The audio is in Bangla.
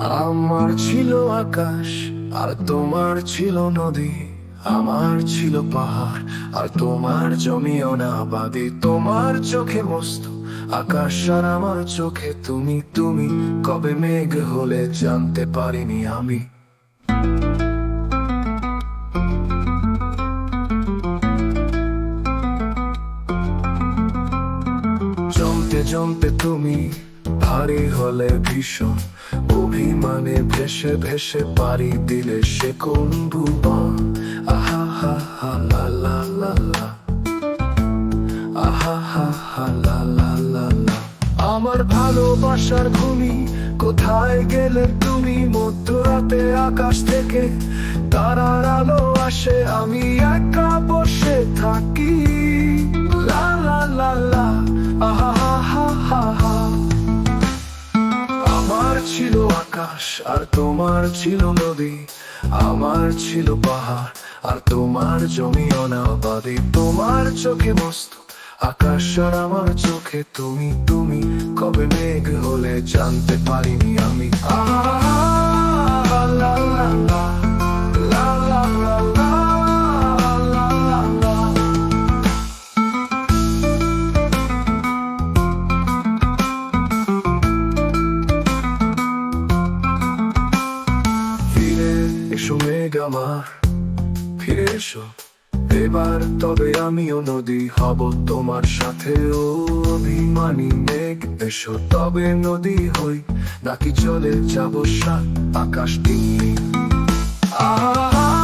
আমার ছিল আকাশ, আর তোমার ছিল নদী, আমার ছিল পাহাড়, আর তোমার জমি অনাবাদি তোমার চোখে বস্তু, আকাশ আর আমার চোখে তুমি তুমি, কবে মেঘ হলে জানতে পারিনি আমি। জমতে জমতে তুমি ভারী হলে ভীষণ, অভিমানে ভেসে ভেসে পারি দিলে সে কোন ভুবন আমার ভালোবাসার ভূমি, কোথায় গেলে তুমি? মধ্যরাতে আকাশ থেকে তারার আলো আসে, আমি একা বসে থাকি ছিল আকাশ আর তোমার ছিল নদী আমার ছিল পাহাড় আর তোমার জমি অনাবাদে তোমার চোখে বস্তু আকাশ আর আমার চোখে তুমি তুমি কবে মেঘ হলে জানতে পারিনি আমি। আহ, এসো মেঘ আমার ফিরে এসো। এবার তবে আমিও নদী হব তোমার সাথে। ও অভিমানী মেঘ, এসো তবে নদী হই। নাকি চলে যাব সাত আকাশ দিল্লি আহা